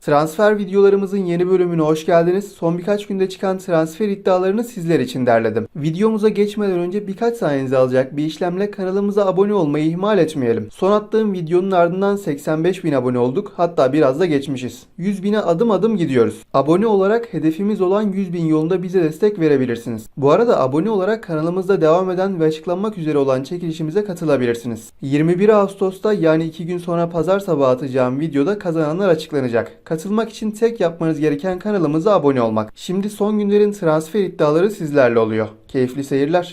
Transfer videolarımızın yeni bölümüne hoş geldiniz. Son birkaç günde çıkan transfer iddialarını sizler için derledim. Videomuza geçmeden önce birkaç saniyenizi alacak bir işlemle kanalımıza abone olmayı ihmal etmeyelim. Son attığım videonun ardından 85 bin abone olduk. Hatta biraz da geçmişiz. 100 bine adım adım gidiyoruz. Abone olarak hedefimiz olan 100 bin yolunda bize destek verebilirsiniz. Bu arada abone olarak kanalımızda devam eden ve açıklanmak üzere olan çekilişimize katılabilirsiniz. 21 Ağustos'ta yani 2 gün sonra pazar sabahı atacağım videoda kazananlar açıklanacak. Katılmak için tek yapmanız gereken kanalımıza abone olmak. Şimdi son günlerin transfer iddiaları sizlerle oluyor. Keyifli seyirler.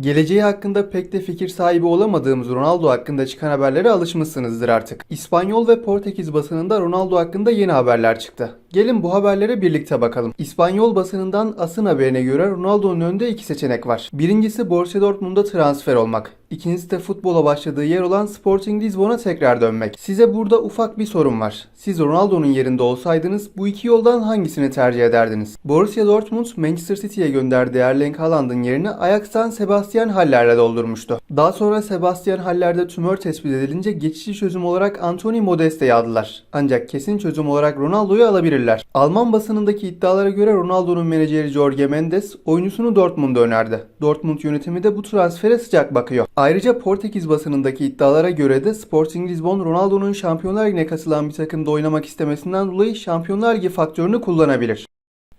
Geleceği hakkında pek de fikir sahibi olamadığımız Ronaldo hakkında çıkan haberlere alışmışsınızdır artık. İspanyol ve Portekiz basınında Ronaldo hakkında yeni haberler çıktı. Gelin bu haberlere birlikte bakalım. İspanyol basınından Asın haberine göre Ronaldo'nun önünde iki seçenek var. Birincisi Borussia Dortmund'a transfer olmak. İkincisi de futbola başladığı yer olan Sporting Lisbon'a tekrar dönmek. Size burada ufak bir sorum var. Siz Ronaldo'nun yerinde olsaydınız bu iki yoldan hangisini tercih ederdiniz? Borussia Dortmund Manchester City'ye gönderdiği Erling Haaland'ın yerini Ajax'tan Sebastian Haller'le doldurmuştu. Daha sonra Sebastian Haller'de tümör tespit edilince geçici çözüm olarak Anthony Modeste'yi aldılar. Ancak kesin çözüm olarak Ronaldo'yu alabilirler. Alman basınındaki iddialara göre Ronaldo'nun menajeri Jorge Mendes oyuncusunu Dortmund'a önerdi. Dortmund yönetimi de bu transfere sıcak bakıyor. Ayrıca Portekiz basınındaki iddialara göre de Sporting Lisbon Ronaldo'nun Şampiyonlar Ligi'ne katılan bir takımda oynamak istemesinden dolayı Şampiyonlar Ligi faktörünü kullanabilir.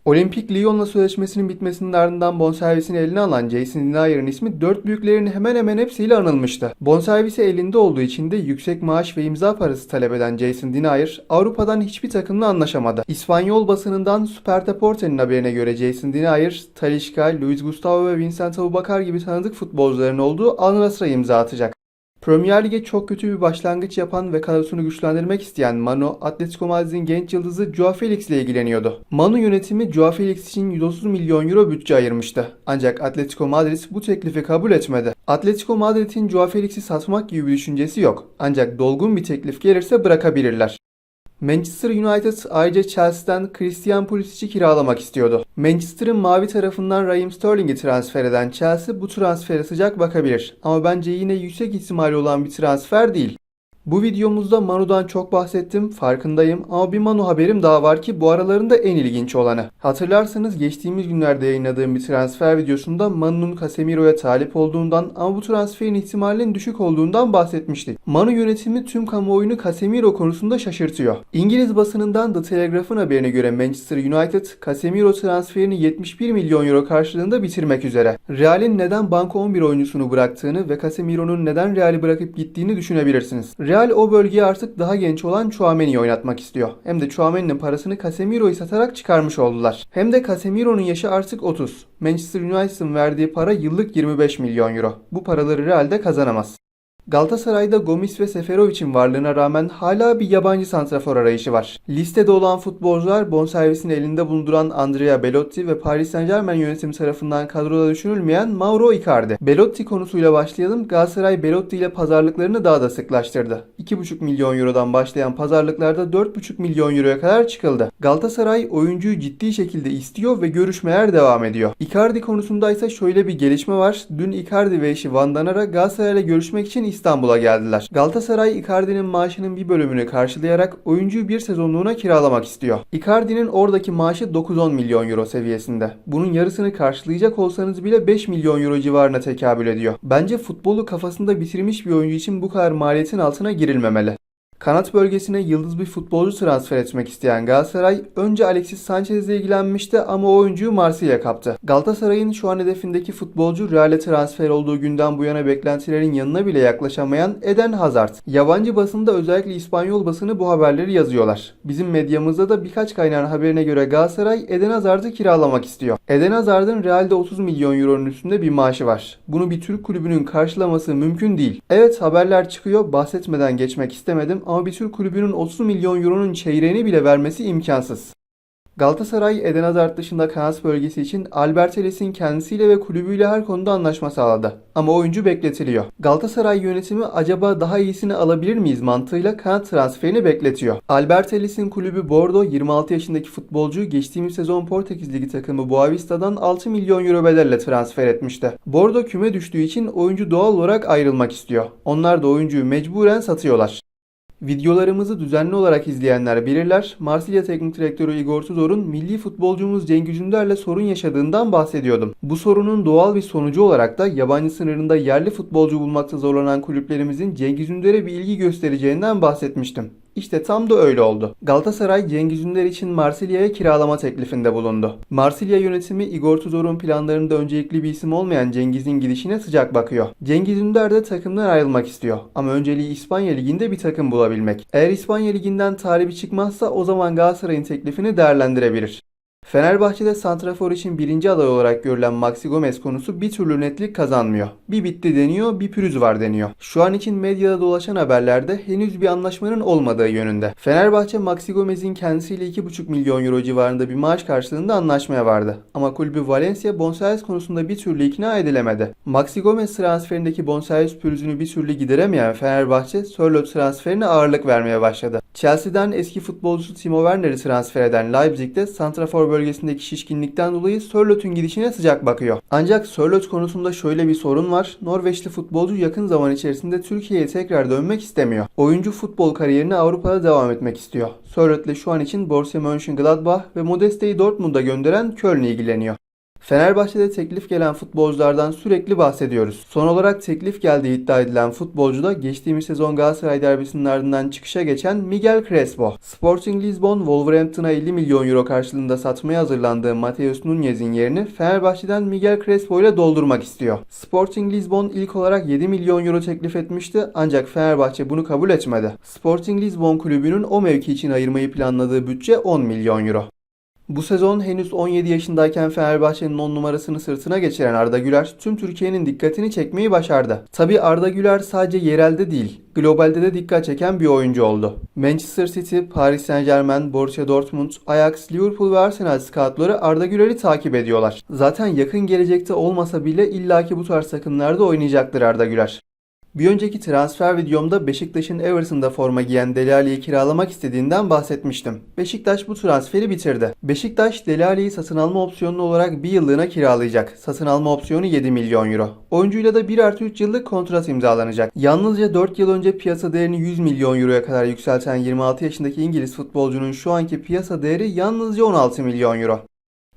Olimpik Lyon'la sözleşmesinin bitmesinin ardından bonservisini eline alan Jason Denier'in ismi dört büyüklerin hemen hemen hepsiyle anılmıştı. Bonservisi elinde olduğu için de yüksek maaş ve imza parası talep eden Jason Denier Avrupa'dan hiçbir takımla anlaşamadı. İspanyol basınından Super Deporte'nin haberine göre Jason Denier, Talisca, Luis Gustavo ve Vincent Abubakar gibi tanıdık futbolcuların olduğu Al imza atacak. Premier Lig'e çok kötü bir başlangıç yapan ve kadrosunu güçlendirmek isteyen Manu, Atletico Madrid'in genç yıldızı Joao Felix ile ilgileniyordu. Manu yönetimi Joao Felix için 130 milyon euro bütçe ayırmıştı. Ancak Atletico Madrid bu teklifi kabul etmedi. Atletico Madrid'in Joao Felix'i satmak gibi bir düşüncesi yok. Ancak dolgun bir teklif gelirse bırakabilirler. Manchester United ayrıca Chelsea'den Christian Pulisic'i kiralamak istiyordu. Manchester'ın mavi tarafından Raheem Sterling'i transfer eden Chelsea bu transfere sıcak bakabilir. Ama bence yine yüksek ihtimali olan bir transfer değil. Bu videomuzda Manu'dan çok bahsettim, farkındayım ama bir Manu haberim daha var ki bu aralarında en ilginç olanı. Hatırlarsanız geçtiğimiz günlerde yayınladığım bir transfer videosunda Manu'nun Casemiro'ya talip olduğundan ama bu transferin ihtimalinin düşük olduğundan bahsetmiştik. Manu yönetimi tüm kamuoyunu Casemiro konusunda şaşırtıyor. İngiliz basınından The Telegraph'ın haberine göre Manchester United, Casemiro transferini 71 milyon euro karşılığında bitirmek üzere. Real'in neden banka 11 oyuncusunu bıraktığını ve Casemiro'nun neden Real'i bırakıp gittiğini düşünebilirsiniz. Real o bölgeye artık daha genç olan Chouameni'yi oynatmak istiyor. Hem de Chouameni'nin parasını Casemiro'yu satarak çıkarmış oldular. Hem de Casemiro'nun yaşı artık 30. Manchester United'ın verdiği para yıllık 25 milyon euro. Bu paraları Real'de kazanamaz. Galatasaray'da Gomis ve Seferovic'in varlığına rağmen hala bir yabancı santrafor arayışı var. Listede olan futbolcular bonservisini elinde bulunduran Andrea Belotti ve Paris Saint Germain yönetimi tarafından kadroda düşünülmeyen Mauro Icardi. Belotti konusuyla başlayalım. Galatasaray Belotti ile pazarlıklarını daha da sıklaştırdı. 2,5 milyon eurodan başlayan pazarlıklarda 4,5 milyon euroya kadar çıkıldı. Galatasaray oyuncuyu ciddi şekilde istiyor ve görüşmeler devam ediyor. Icardi konusunda ise şöyle bir gelişme var. Dün Icardi ve eşi Van Danara Galatasaray'la görüşmek için İstanbul'a geldiler. Galatasaray Icardi'nin maaşının bir bölümünü karşılayarak oyuncuyu bir sezonluğuna kiralamak istiyor. Icardi'nin oradaki maaşı 9-10 milyon euro seviyesinde. Bunun yarısını karşılayacak olsanız bile 5 milyon euro civarına tekabül ediyor. Bence futbolu kafasında bitirmiş bir oyuncu için bu kadar maliyetin altına girilmemeli. Kanat bölgesine yıldız bir futbolcu transfer etmek isteyen Galatasaray önce Alexis Sanchez ile ilgilenmişti ama oyuncuyu Marsilya kaptı. Galatasaray'ın şu an hedefindeki futbolcu Real'e transfer olduğu günden bu yana beklentilerin yanına bile yaklaşamayan Eden Hazard. Yabancı basında özellikle İspanyol basını bu haberleri yazıyorlar. Bizim medyamızda da birkaç kaynağın haberine göre Galatasaray Eden Hazard'ı kiralamak istiyor. Eden Hazard'ın Real'de 30 milyon euronun üstünde bir maaşı var. Bunu bir Türk kulübünün karşılaması mümkün değil. Evet haberler çıkıyor bahsetmeden geçmek istemedim ama bir Türk kulübünün 30 milyon euronun çeyreğini bile vermesi imkansız. Galatasaray Eden Hazard dışında kanat bölgesi için Albert Ellis'in kendisiyle ve kulübüyle her konuda anlaşma sağladı. Ama oyuncu bekletiliyor. Galatasaray yönetimi acaba daha iyisini alabilir miyiz mantığıyla kanat transferini bekletiyor. Albert Ellis'in kulübü Bordeaux 26 yaşındaki futbolcuyu geçtiğimiz sezon Portekiz Ligi takımı Boavista'dan 6 milyon euro bedelle transfer etmişti. Bordeaux küme düştüğü için oyuncu doğal olarak ayrılmak istiyor. Onlar da oyuncuyu mecburen satıyorlar. Videolarımızı düzenli olarak izleyenler bilirler. Marsilya Teknik Direktörü Igor Tudor'un milli futbolcumuz Cengiz Ünder'le sorun yaşadığından bahsediyordum. Bu sorunun doğal bir sonucu olarak da yabancı sınırında yerli futbolcu bulmakta zorlanan kulüplerimizin Cengiz Ünder'e bir ilgi göstereceğinden bahsetmiştim. İşte tam da öyle oldu. Galatasaray Cengiz Ünder için Marsilya'ya kiralama teklifinde bulundu. Marsilya yönetimi Igor Tudor'un planlarında öncelikli bir isim olmayan Cengiz'in gidişine sıcak bakıyor. Cengiz Ünder de takımdan ayrılmak istiyor. Ama önceliği İspanya Ligi'nde bir takım bulabilmek. Eğer İspanya Ligi'nden talibi çıkmazsa o zaman Galatasaray'ın teklifini değerlendirebilir. Fenerbahçe'de santrafor için birinci aday olarak görülen Maxi Gomez konusu bir türlü netlik kazanmıyor. Bir bitti deniyor, bir pürüz var deniyor. Şu an için medyada dolaşan haberlerde henüz bir anlaşmanın olmadığı yönünde. Fenerbahçe Maxi Gomez'in kendisiyle 2,5 milyon euro civarında bir maaş karşılığında anlaşmaya vardı. Ama kulübü Valencia bonservis konusunda bir türlü ikna edilemedi. Maxi Gomez transferindeki bonservis pürüzünü bir türlü gideremeyen Fenerbahçe Sörloth transferine ağırlık vermeye başladı. Chelsea'den eski futbolcusu Timo Werner'i transfer eden Leipzig'te santrafor bölgesindeki şişkinlikten dolayı Sörloth'un gidişine sıcak bakıyor. Ancak Sörloth konusunda şöyle bir sorun var. Norveçli futbolcu yakın zaman içerisinde Türkiye'ye tekrar dönmek istemiyor. Oyuncu futbol kariyerine Avrupa'da devam etmek istiyor. Sörloth'le şu an için Borussia Mönchengladbach ve Modeste'yi Dortmund'a gönderen Köln ilgileniyor. Fenerbahçe'de teklif gelen futbolculardan sürekli bahsediyoruz. Son olarak teklif geldiği iddia edilen futbolcu da geçtiğimiz sezon Galatasaray derbisinin ardından çıkışa geçen Miguel Crespo. Sporting Lisbon, Wolverhampton'a 50 milyon euro karşılığında satmaya hazırlandığı Mateus Nunez'in yerini Fenerbahçe'den Miguel Crespo ile doldurmak istiyor. Sporting Lisbon ilk olarak 7 milyon euro teklif etmişti ancak Fenerbahçe bunu kabul etmedi. Sporting Lisbon kulübünün o mevki için ayırmayı planladığı bütçe 10 milyon euro. Bu sezon henüz 17 yaşındayken Fenerbahçe'nin 10 numarasını sırtına geçiren Arda Güler tüm Türkiye'nin dikkatini çekmeyi başardı. Tabi Arda Güler sadece yerelde değil, globalde de dikkat çeken bir oyuncu oldu. Manchester City, Paris Saint Germain, Borussia Dortmund, Ajax, Liverpool ve Arsenal scoutları Arda Güler'i takip ediyorlar. Zaten yakın gelecekte olmasa bile illaki bu tarz takımlarda oynayacaktır Arda Güler. Bir önceki transfer videomda Beşiktaş'ın Everton'da forma giyen Dele Alli'yi kiralamak istediğinden bahsetmiştim. Beşiktaş bu transferi bitirdi. Beşiktaş Dele Alli'yi satın alma opsiyonu olarak bir yıllığına kiralayacak. Satın alma opsiyonu 7 milyon euro. Oyuncuyla da 1 artı 3 yıllık kontrat imzalanacak. Yalnızca 4 yıl önce piyasa değerini 100 milyon euroya kadar yükselten 26 yaşındaki İngiliz futbolcunun şu anki piyasa değeri yalnızca 16 milyon euro.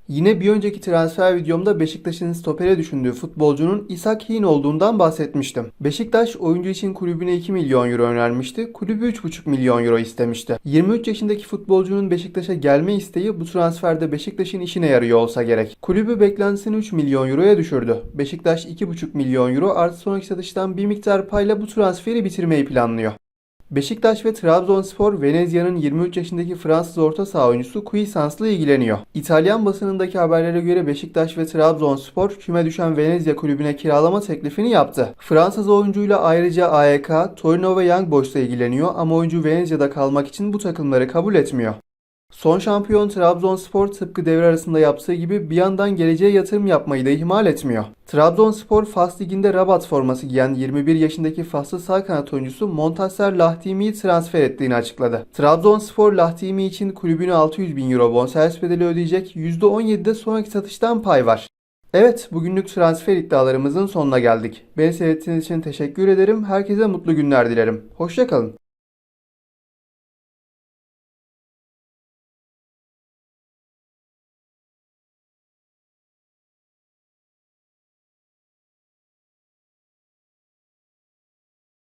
Yine bir önceki transfer videomda Beşiktaş'ın stopere düşündüğü futbolcunun Isak Hin olduğundan bahsetmiştim. Beşiktaş oyuncu için kulübüne 2 milyon euro önermişti. Kulübü 3,5 milyon euro istemişti. 23 yaşındaki futbolcunun Beşiktaş'a gelme isteği bu transferde Beşiktaş'ın işine yarıyor olsa gerek. Kulübü beklentisini 3 milyon euroya düşürdü. Beşiktaş 2,5 milyon euro artı sonraki satıştan bir miktar payla bu transferi bitirmeyi planlıyor. Beşiktaş ve Trabzonspor Venezia'nın 23 yaşındaki Fransız orta saha oyuncusu Cuisans'la ilgileniyor. İtalyan basınındaki haberlere göre Beşiktaş ve Trabzonspor küme düşen Venezia kulübüne kiralama teklifini yaptı. Fransız oyuncuyla ayrıca AEK, Torino ve Young Boys'la ilgileniyor ama oyuncu Venezia'da kalmak için bu takımları kabul etmiyor. Son şampiyon Trabzonspor tıpkı devre arasında yaptığı gibi bir yandan geleceğe yatırım yapmayı da ihmal etmiyor. Trabzonspor Fas Ligi'nde Rabat forması giyen 21 yaşındaki Faslı sağ kanat oyuncusu Montasser Lahtimi'yi transfer ettiğini açıkladı. Trabzonspor Lahtimi için kulübüne 600 bin euro bonservis bedeli ödeyecek %17'de sonraki satıştan pay var. Evet, bugünlük transfer iddialarımızın sonuna geldik. Beni seyrettiğiniz için teşekkür ederim. Herkese mutlu günler dilerim. Hoşçakalın.